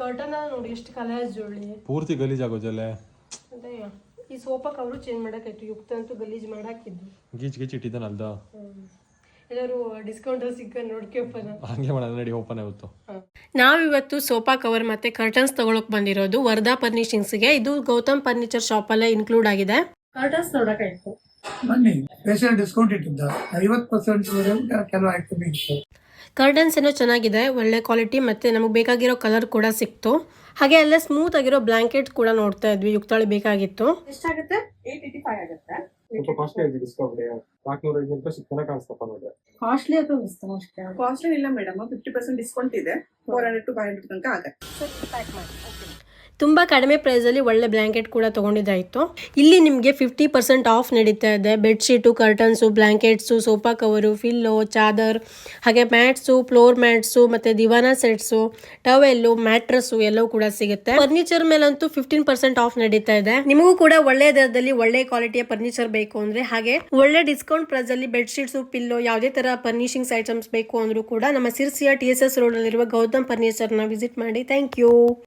Curtain ನೋಡಿ ಎಷ್ಟು colour ಜೋಳಿ ಪೂರ್ತಿ ಗಲೀಜ್ ಆಗೋದಲ್ಲ ಅದೇ ಈ ಸೋಫಾ ಕವರು ಚೇಂಜ್ ಮಾಡಕ್ಕಾಯ್ತು ಯುಕ್ತ ಅಂತೂ ಗಲೀಜ್ ಮಾಡಾಕಿದ್ದು. ಗೀಚ್ ಗೀಚ್ ಇಟ್ಟಿದ್ದಾನಲ್ದ ಎಲ್ಲರೂ ಡಿಸ್ಕೌಂಟ್ ಸಿಕ್ಕ ನೋಡ್ಕೇಪ ಹಂಗೆ ಮಾಡೋಣ ನಡಿ ಓಪನ್ ಆಗುತ್ತೆ. ನಾವಿವತ್ತು ಸೋಫಾ ಕವರ್ ಮತ್ತೆ ಕರ್ಟನ್ಸ್ ತಗೊಳಕ್ ಬಂದಿರೋದು ವರ್ಧಾ ಫರ್ನಿಶಿಂಗ್ಸ್ಗೆ ಇದು ಗೌತಮ್ ಫರ್ನಿಚರ್ ಶಾಪ್ ಅಲ್ಲೇ ಇನ್ಕ್ಲೂಡ್ ಆಗಿದೆ. ಕರ್ಟನ್ಸ್ ನೋಡಕ್ಕಾಯ್ತು ಬನ್ನಿ ಸ್ಪೆಷಲ್ ಡಿಸ್ಕೌಂಟ್ ಇಟ್ಟಿದ್ದ ಐವತ್ತು ಪರ್ಸೆಂಟ್ ಕೆಲವು ಐಟಮ್ ಇತ್ತು. ಕರ್ಟನ್ಸ್ ಏನೋ ಚೆನ್ನಾಗಿದೆ ಒಳ್ಳೆ ಕ್ವಾಲಿಟಿ ಮತ್ತೆ ನಮಗೆ ಬೇಕಾಗಿರೋ ಕಲರ್ ಕೂಡ ಸಿಕ್ತು. ಹಾಗೆ ಅಲ್ಲೇ ಸ್ಮೂತ್ ಆಗಿರೋ ಬ್ಲಾಂಕೆಟ್ ಕೂಡ ನೋಡ್ತಾ ಇದ್ವಿ ಯುಕ್ತಾಳಿ ಬೇಕಾಗಿತ್ತು. ಎಷ್ಟಾಗುತ್ತೆ? ಕಾಸ್ಟ್ಲಿ ಕಾಸ್ಟ್ಲಿ ಅಥವಾ ಕಾಸ್ಟ್ಲಿ ಇಲ್ಲ ಮೇಡಮ್ ಫಿಫ್ಟಿ ಪರ್ಸೆಂಟ್ ಡಿಸ್ಕೌಂಟ್ ಇದೆ. Four hundred to five hundred ತನಕ ಆಗುತ್ತೆ. ತುಂಬ ಕಡಿಮೆ ಪ್ರೈಸಲ್ಲಿ ಒಳ್ಳೆ ಬ್ಲ್ಯಾಂಕೆಟ್ ಕೂಡ ತೊಗೊಂಡಿದ್ದಾಯಿತು ಇಲ್ಲಿ ನಿಮಗೆ ಫಿಫ್ಟಿ ಪರ್ಸೆಂಟ್ ಆಫ್ ನಡೀತಾ ಇದೆ. Bedsheet curtains blankets sofa cover pillow ಚಾದರ್, ಹಾಗೆ ಮ್ಯಾಟ್ಸು ಫ್ಲೋರ್ ಮ್ಯಾಟ್ಸು ಮತ್ತು ದಿವಾನ ಸೆಟ್ಸು ಟವೆಲ್ಲು ಮ್ಯಾಟ್ರಸ್ಸು ಎಲ್ಲವೂ ಕೂಡ ಸಿಗುತ್ತೆ. ಫರ್ನಿಚರ್ ಮೇಲಂತೂ ಫಿಫ್ಟೀನ್ ಪರ್ಸೆಂಟ್ ಆಫ್ ನಡೀತಾ ಇದೆ. ನಿಮಗೂ ಕೂಡ ಒಳ್ಳೆ ದರದಲ್ಲಿ ಒಳ್ಳೆ ಕ್ವಾಲಿಟಿಯ ಫರ್ನಿಚರ್ ಬೇಕು ಅಂದರೆ ಹಾಗೆ ಒಳ್ಳೆ ಡಿಸ್ಕೌಂಟ್ ಪ್ರೈಸಲ್ಲಿ ಬೆಡ್ಶೀಟ್ಸು ಪಿಲ್ಲೋ ಯಾವುದೇ ಥರ ಫರ್ನಿಶಿಂಗ್ಸ್ ಐಟಮ್ಸ್ ಬೇಕು ಅಂದರೂ ಕೂಡ ನಮ್ಮ ಸಿರ್ಸಿಯ ಟಿ ಎಸ್ ಎಸ್ ರೋಡಲ್ಲಿರುವ ಗೌತಮ್ ಫರ್ನಿಚರ್ನ ವಿಸಿಟ್ ಮಾಡಿ. Thank you